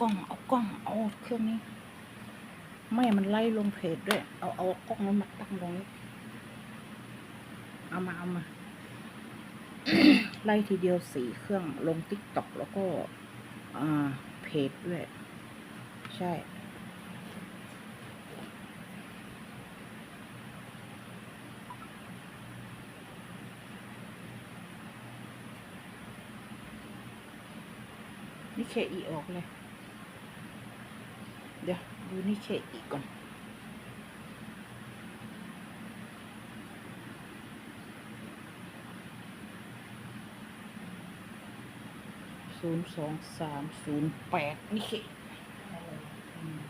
กล้อง เอากล้อง เอาเครื่องนี้ ไม่มันไล่ลงเพจด้วย เอาเอากล้องนั้นมาตั้งตรงนี้ เอามาเอามา ไล่ทีเดียวสี่เครื่องลงติ๊กต็อกแล้วก็ อ่า เพจด้วย ใช่นี่เคอีออกเลย ดูนี่เคอีก่อน ศูนย์สองสามศูนย์แปดนี่เคอืม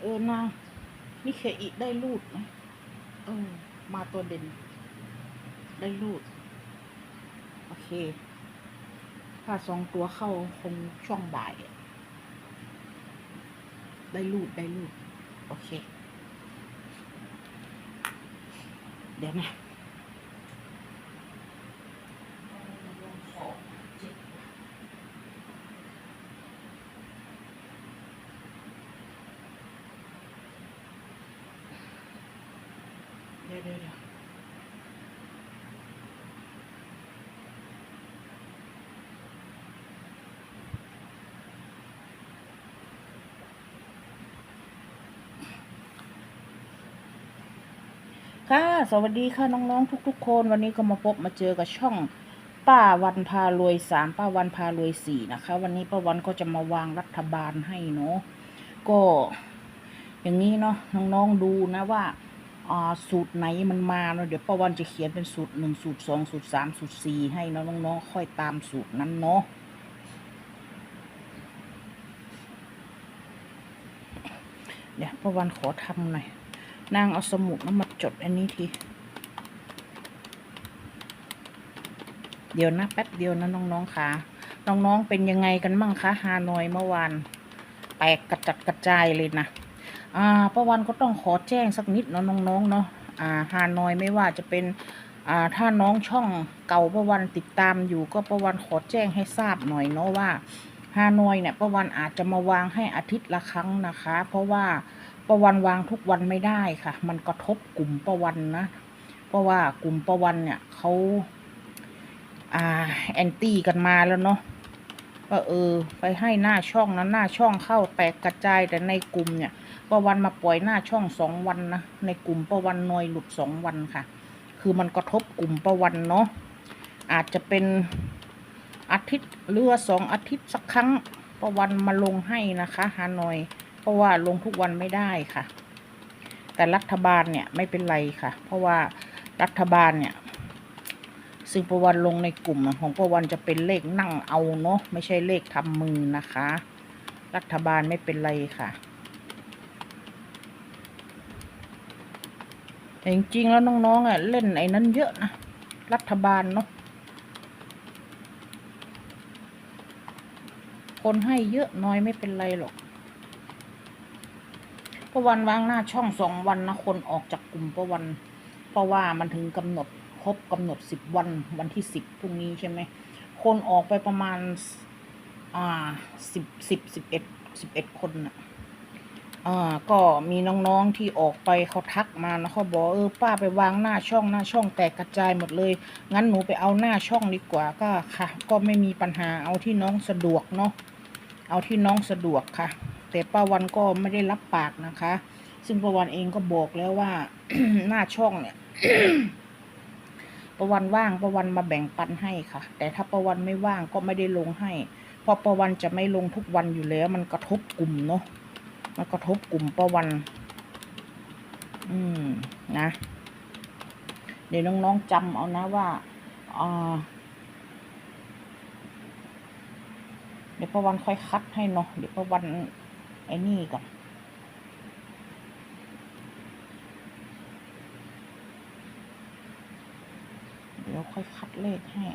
เออนางนี่เค อีได้รูดไหมเออ มาตัวเด่น ได้รูด โอเค ถ้าสองตัวเข้าคงช่วงบ่าย ได้รูดได้รูด โอเค เดี๋ยวนะ เดี๋ยวเดี๋ยวเดี๋ยว ค่ะ สวัสดีค่ะน้องๆทุก ๆ คน วันนี้ก็มาพบมาเจอกับช่องป้าวันพารวยสามป้าวันพารวยสี่นะคะ วันนี้ป้าวันก็จะมาวางรัฐบาลให้เนาะก็ อย่างนี้เนาะน้องๆดูนะว่าอ่าสูตรไหนมันมาเนาะเดี๋ยวป้าวันจะเขียนเป็นสูตรหนึ่งสูตรสองสูตรสามสูตรสี่ให้เนาะน้องๆค่อยตามสูตรนั้นเนาะเดี๋ยวป้าวันขอทำหน่อย นางเอาสมุดแล้วมาจดอันนี้ที เดี๋ยวนะแป๊บเดียวนะน้องๆค่ะ น้องๆเป็นยังไงกันบ้างคะฮานอยเมื่อวานแตกกระจัดกระจายเลยนะอ่าประวันก็ต้องขอแจ้งสักนิดเนาะน้องๆเนาะอ่าฮานอยไม่ว่าจะเป็นอ่าถ้าน้องช่องเก่าประวันติดตามอยู่ก็ประวันขอแจ้งให้ทราบหน่อยเนาะว่าฮานอยเนี่ยประวันอาจจะมาวางให้อาทิตย์ละครั้งนะคะ เพราะว่า ประวันวางทุกวันไม่ได้ค่ะ มันกระทบกลุ่มประวันนะ เพราะว่ากลุ่มประวันเนี่ยเขาอ่าแอนตี้กันมาแล้วเนาะก็เออ ไปให้หน้าช่องนั้นหน้าช่องเข้าแตกกระจายแต่ในกลุ่มเนี่ยประวันมาปล่อยหน้าช่องสองวันนะในกลุ่มประวันนอยหลุดสองวันค่ะ คือมันกระทบกลุ่มประวันเนาะอาจจะเป็นอาทิตย์หรือสองอาทิตย์สักครั้งประวันมาลงให้นะคะฮานอย เพราะว่าลงทุกวันไม่ได้ค่ะ แต่รัฐบาลเนี่ยไม่เป็นไรค่ะ เพราะว่ารัฐบาลเนี่ยซึ่งประวันลงในกลุ่มของประวันจะเป็นเลขนั่งเอาเนาะไม่ใช่เลขทำมือนะคะ รัฐบาลไม่เป็นไรค่ะแต่จริงๆแล้วน้องๆอะเล่นไอ้นั้นเยอะนะรัฐบาลเนาะคนให้เยอะน้อยไม่เป็นไรหรอก ประวันวางหน้าช่องสองวันนะคนออกจากกลุ่มประวัน เพราะว่ามันถึงกำหนดครบกำหนดสิบวันวันที่สิบพรุ่งนี้ใช่ไหมคนออกไปประมาณอ่าสิบสิบสิบเอ็ดสิบเอ็ดคนน่ะอ่าก็มีน้องๆที่ออกไปเขาทักมานะเขาบอกเออป้าไปวางหน้าช่องหน้าช่องแตกกระจายหมดเลย งั้นหนูไปเอาหน้าช่องดีกว่าก็ค่ะ ก็ไม่มีปัญหาเอาที่น้องสะดวกเนาะเอาที่น้องสะดวกค่ะ แต่ป้าวันก็ไม่ได้รับปากนะคะ ซึ่งป้าวันเองก็บอกแล้วว่า หน้าช่องเนี่ยป้าวันว่างป้าวันมาแบ่งปันให้ค่ะ แต่ถ้าป้าวันไม่ว่างก็ไม่ได้ลงให้ เพราะป้าวันจะไม่ลงทุกวันอยู่แล้ว มันกระทบกลุ่มเนาะมันกระทบกลุ่มประวัน อืมนะ เดี๋ยวน้องๆจำเอานะว่าอ่าเดี๋ยวประวันค่อยคัดให้เนาะเดี๋ยวประวัน ไอ้นี่ก่อนเดี๋ยวค่อยคัดเลขให้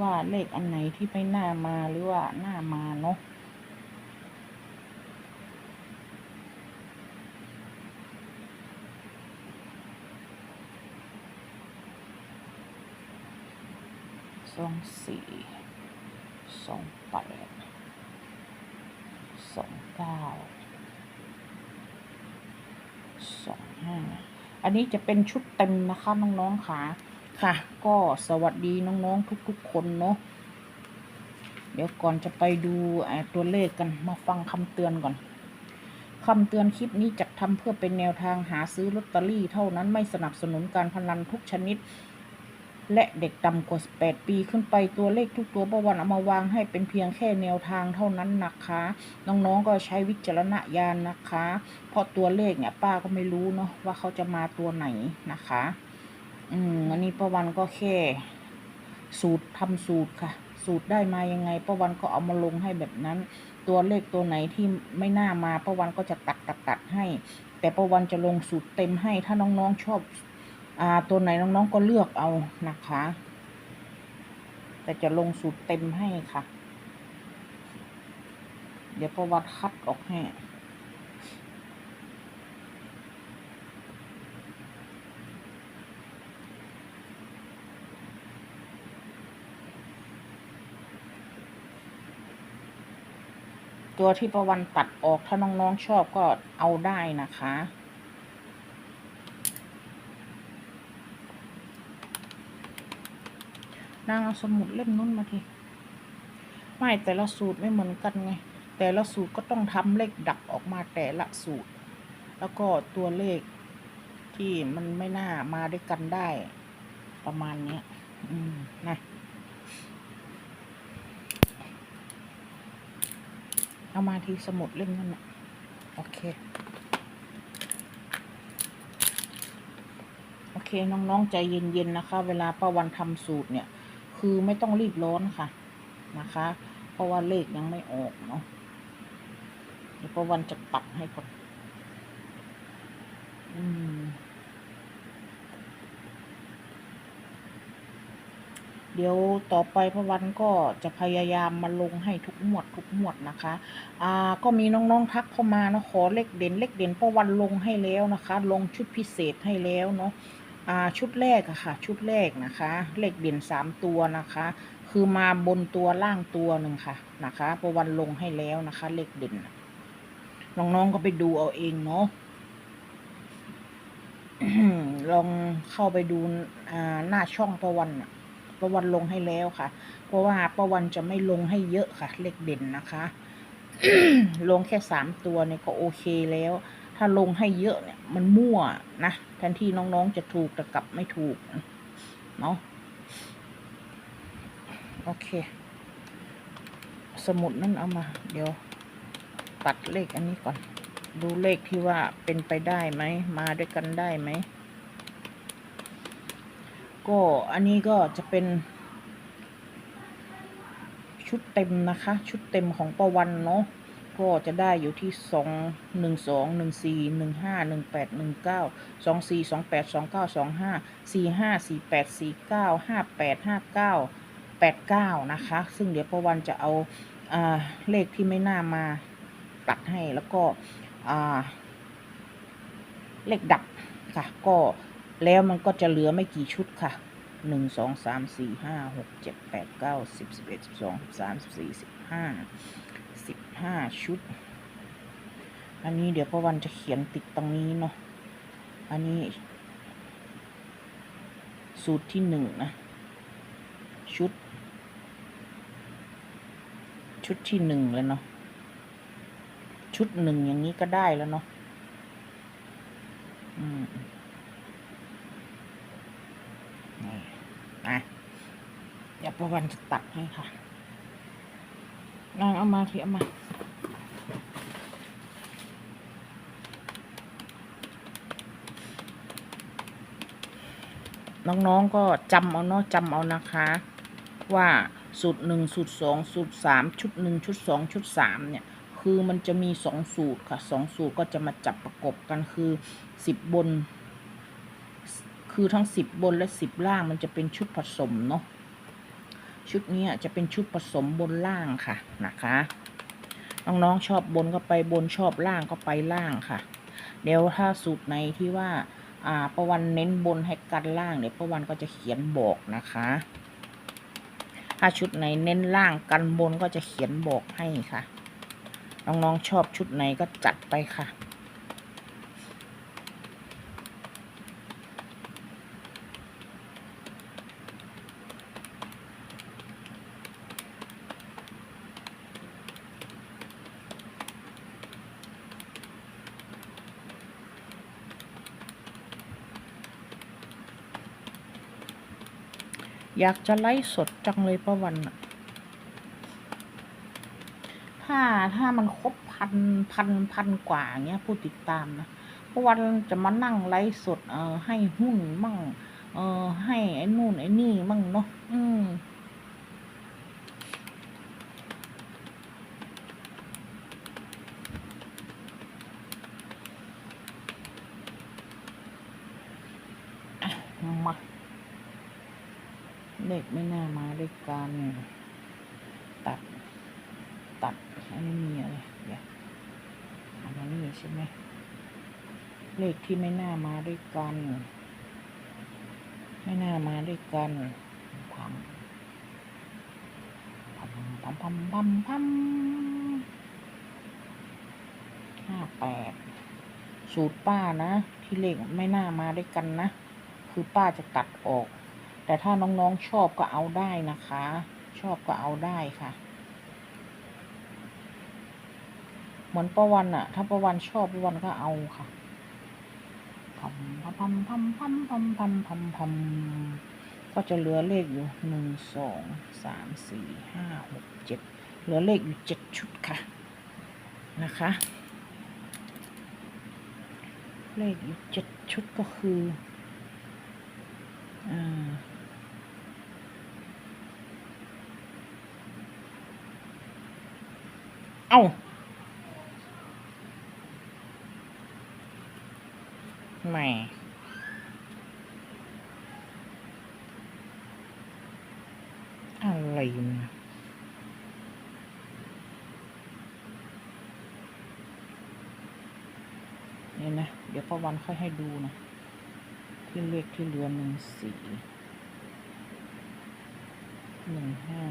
ว่าเลขอันไหนที่ไม่น่ามาหรือว่าน่ามาเนาะสองสี่สองแปด สองเก้าสองห้าอันนี้จะเป็นชุดเต็มนะคะน้องๆค่ะ ค่ะ ก็สวัสดีน้องๆทุกๆคนเนาะเดี๋ยวก่อนจะไปดูไอ้ตัวเลขกันมาฟังคำเตือนก่อนคำเตือนคลิปนี้จัดทำเพื่อเป็นแนวทางหาซื้อลอตเตอรี่เท่านั้นไม่สนับสนุนการพนันทุกชนิด และเด็กต่ำกว่า 18 ปีขึ้นไปตัวเลขทุกตัวประวันเอามาวางให้เป็นเพียงแค่แนวทางเท่านั้นนะคะ น้องๆก็ใช้วิจารณญาณนะคะ เพราะตัวเลขเนี่ยป้าก็ไม่รู้เนาะว่าเขาจะมาตัวไหนนะคะ อืมอันนี้ประวันก็แค่ สูตรทำสูตรค่ะ สูตรได้มายังไงประวันก็เอามาลงให้แบบนั้น ตัวเลขตัวไหนที่ไม่น่ามาประวันก็จะตัดตัดตัดให้ แต่ประวันจะลงสูตรเต็มให้ถ้าน้องๆชอบ อ่าตัวไหนน้องๆก็เลือกเอานะคะ แต่จะลงสูตรเต็มให้ค่ะ เดี๋ยวประวัติคัดออกให้ตัวที่ประวันตัดออกถ้าน้องๆชอบก็เอาได้นะคะ นางเอาสมุดเล่มนู้นมาทีไม่แต่ละสูตรไม่เหมือนกันไง แต่ละสูตรก็ต้องทำเลขดับออกมาแต่ละสูตร แล้วก็ตัวเลขที่มันไม่น่ามาด้วยกันได้ ประมาณเนี้ย อืมนะเอามาที่สมุดเล่มนั้นนะโอเค โอเค น้อง ๆ ใจเย็น ๆ นะคะ เวลาป้าวันทำสูตรเนี่ย คือไม่ต้องรีบร้อนค่ะนะคะ เพราะว่าเลขยังไม่ออกเนาะเดี๋ยวป้าวันจะตัดให้ก่อนอืมเดี๋ยวต่อไปพระวันก็จะพยายามมาลงให้ทุกหมวดทุกหมวดนะคะ อ่า ก็มีน้องๆทักเข้ามานะขอเลขเด่นเลขเด่นพระวันลงให้แล้วนะคะ ลงชุดพิเศษให้แล้วเนาะ ชุดแรกอะค่ะ ชุดแรกนะคะ เลขเด่นสามตัวนะคะ คือมาบนตัวล่างตัวหนึ่งค่ะนะคะพระวันลงให้แล้วนะคะ เลขเด่นน้องๆก็ไปดูเอาเองเนาะลองเข้าไปดูหน้าช่องประวันประวันลงให้แล้วค่ะ เพราะว่าประวันจะไม่ลงให้เยอะค่ะ เลขเด่นนะคะ ลงแค่สามตัวเนี่ยก็โอเคแล้ว ถ้าลงให้เยอะเนี่ย มันมั่วนะแทนที่น้องๆจะถูกแต่กลับไม่ถูกเนาะโอเค สมุดนั่นเอามา เดี๋ยว ตัดเลขอันนี้ก่อน ดูเลขที่ว่าเป็นไปได้ไหม มาด้วยกันได้ไหม ก็อันนี้ก็จะเป็น ชุดเต็มนะคะ ชุดเต็มของประวันเนาะ ก็จะได้อยู่ที่สองหนึ่งสองหนึ่งสี่หนึ่งห้าหนึ่งแปดหนึ่งเก้าสองสี่สองแปดสองเก้าสองห้าสี่ห้าสี่แปดสี่เก้าห้าแปดห้าเก้าแปดเก้านะคะ ซึ่งเดี๋ยวประวันจะเอาเลขที่ไม่น่ามาตัดให้แล้วก็เลขดับค่ะ ก็แล้วมันก็จะเหลือไม่กี่ชุดค่ะหนึ่งสองสามสี่ห้าหกเจ็ดแปดเก้าสิบสิบเอ็ดสิบสองสิบสามสิบสี่สิบห้า ห้าชุด อันนี้เดี๋ยวประวันจะเขียนติดตรงนี้เนาะ อันนี้ สูตรที่หนึ่งนะ ชุด ชุดที่หนึ่งเลยเนาะ ชุดหนึ่งอย่างนี้ก็ได้แล้วเนาะ อืมนี่นะเดี๋ยวประวันจะตัดให้ค่ะนางเอามาที่เอามา น้องๆก็จำเอาเนาะจำเอานะคะ ว่าสูตรหนึ่งสูตรสองสูตรสามชุดหนึ่งชุดสองชุดสามเนี่ย คือมันจะมีสองสูตรค่ะสองสูตรก็จะมาจับประกบกันคือสิบบน คือทั้งสิบบนและสิบล่างมันจะเป็นชุดผสมเนาะชุดนี้จะเป็นชุดผสมบนล่างค่ะนะคะน้องๆชอบบนก็ไปบนชอบล่างก็ไปล่างค่ะ เดี๋ยวถ้าสูตรไหนที่ว่า อ่าประวันเน้นบนให้กันล่างเนี่ยประวันก็จะเขียนบอกนะคะ ถ้าชุดไหนเน้นล่างกันบนก็จะเขียนบอกให้ค่ะ น้องๆชอบชุดไหนก็จัดไปค่ะ อยากจะไลฟ์สดจังเลยประวัน ถ้าถ้ามันครบพันพันพันกว่าเงี้ยผู้ติดตามนะประวันจะมานั่งไลฟ์สดเออให้หุ้นมั่ง เออให้ไอ้นู่นไอ้นี่มั่งเนาะอืม มา เลขไม่น่ามาด้วยกันตัด ตัดอันนี้มีอะไรเดี๋ยวอันนี้ใช่ไหมเลขที่ไม่น่ามาด้วยกัน ไม่น่ามาด้วยกันพัมพัมพัมพัมพัมพัมห้าแปดสูตรป้านะ ที่เลขไม่น่ามาด้วยกันนะ คือป้าจะตัดออก แต่ถ้าน้องๆชอบก็เอาได้นะคะ ชอบก็เอาได้ค่ะ เหมือนประวันอะถ้าประวันชอบประวันก็เอาค่ะพัมพัมพัมพัมพัมพัมพัมพัมก็จะเหลือเลขอยู่หนึ่งสองสามสี่ห้าหกเจ็ดเหลือเลขอยู่เจ็ดชุดค่ะนะคะ เลขอยู่เจ็ดชุดก็คืออ่า อ้า ไม่ อะไรนะเนี่ยนะ เดี๋ยวประวันค่อยให้ดูนะ ที่เลขที่เหลือหนึ่งสี่หนึ่งห้า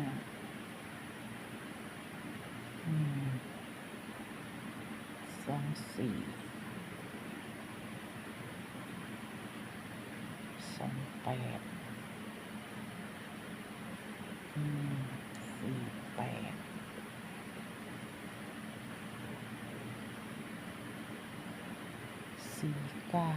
อืม สองสี่สองแปดสี่แปดสี่เก้า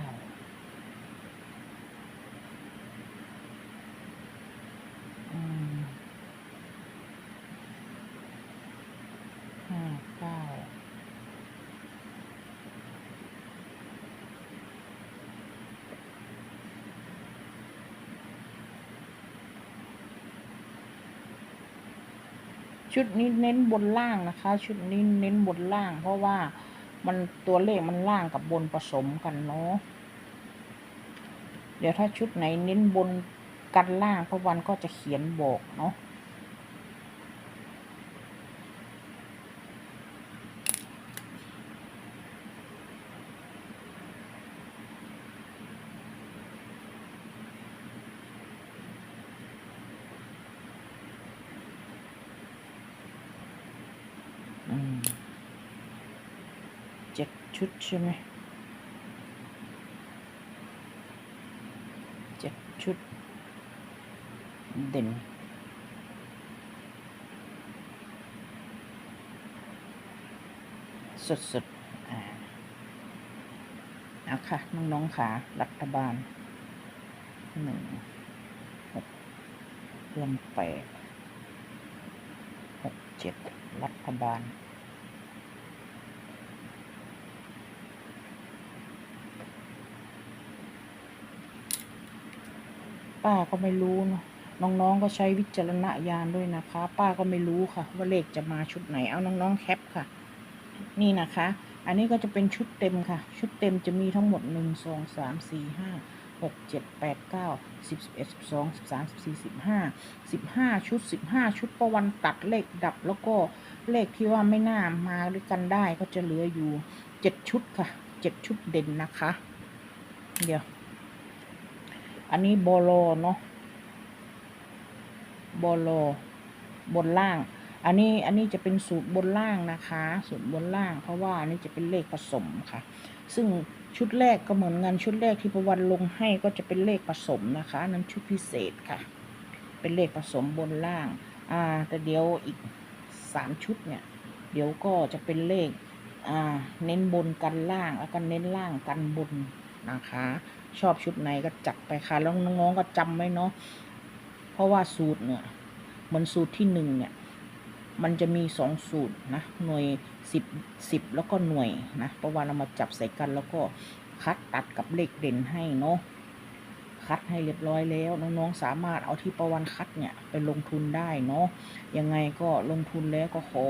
ห้าเก้า ชุดนี้เน้นบนล่างนะคะ ชุดนี้เน้นบนล่าง เพราะว่ามันตัวเลขมันล่างกับบนผสมกันเนาะเดี๋ยวถ้าชุดไหนเน้นบนกันล่างพระวันก็จะเขียนบอกเนาะ อืม เจ็ดชุดใช่ไหมเจ็ดชุด เด่นสุดๆอ่าเอาค่ะน้องๆค่ะรัฐบาลหนึ่งหกเดือนแปดหกเจ็ดรัฐบาล ป้าก็ไม่รู้เนอะน้องๆก็ใช้วิจารณญาณด้วยนะคะ ป้าก็ไม่รู้ค่ะ ว่าเลขจะมาชุดไหนเอาน้องๆแคปค่ะ นี่นะคะ อันนี้ก็จะเป็นชุดเต็มค่ะ ชุดเต็มจะมีทั้งหมดหนึ่งสองสามสี่ห้าหกเจ็ดแปดเก้าสิบสิบเอ็ดสิบสองสิบสามสิบสี่สิบห้าสิบห้าชุดสิบห้าชุดประวันตัดเลขดับแล้วก็เลขที่ว่าไม่น่ามาด้วยกันได้ก็จะเหลืออยู่เจ็ดชุดค่ะเจ็ดชุดเด่นนะคะ เดี๋ยว อันนี้โบโลเนาะโบโล บนล่าง อันนี้อันนี้จะเป็นสูตรบนล่างนะคะ สูตรบนล่าง เพราะว่าอันนี้จะเป็นเลขผสมค่ะ ซึ่งชุดแรกก็เหมือนกันชุดแรกที่ประวันลงให้ก็จะเป็นเลขผสมนะคะนนั้นชุดพิเศษค่ะ เป็นเลขผสมบนล่าง อ่า แต่เดี๋ยวอีกสามชุดเนี่ย เดี๋ยวก็จะเป็นเลข อ่า เน้นบนกันล่างแล้วก็เน้นล่างกันบนนะคะ ชอบชุดไหนก็จัดไปค่ะ แล้วน้องๆก็จำไว้เนาะเพราะว่าสูตรเนี่ยเหมือนสูตรที่หนึ่งเนี่ย มันจะมีสองสูตรนะ หน่วยสิบสิบแล้วก็หน่วยนะเพราะว่าเรามาจับใส่กันแล้วก็คัดตัดกับเลขเด่นให้เนาะคัดให้เรียบร้อยแล้ว น้องๆสามารถเอาที่ประวันคัดเนี่ยไปลงทุนได้เนาะยังไงก็ลงทุนแล้วก็ขอ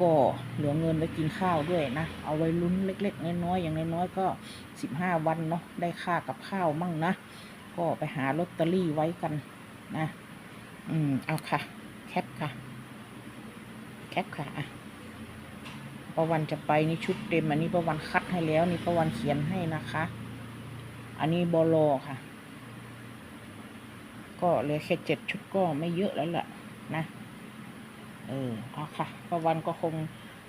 ก็เหลือเงินไว้กินข้าวด้วยนะ เอาไว้ลุ้นเล็ก ๆ น้อยๆอย่างน้อยๆก็สิบห้าวันเนาะได้ค่ากับข้าวมั่งนะ ก็ไปหาลอตเตอรี่ไว้กันนะ อืม เอาค่ะ แคปค่ะ แคปค่ะอะประวันจะไปนี่ชุดเต็มอันนี้ประวันคัดให้แล้ว นี่ประวันเขียนให้นะคะ อันนี้บอลอค่ะ ก็เหลือแค่เจ็ดชุดก็ไม่เยอะแล้วล่ะนะ เออเอาค่ะประวันก็คง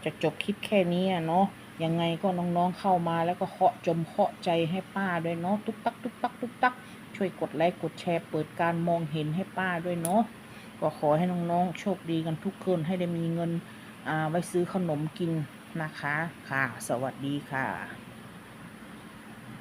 จะจบคลิปแค่นี้อะเนาะยังไงก็น้องๆเข้ามาแล้วก็เคาะจมเคาะใจให้ป้าด้วยเนาะตุ๊กตักตุ๊กตักตุ๊กตักช่วยกดไลค์กดแชร์เปิดการมองเห็นให้ป้าด้วยเนาะก็ขอให้น้องๆโชคดีกันทุกคนให้ได้มีเงินอ่าไว้ซื้อขนมกินนะคะ ค่ะ สวัสดีค่ะ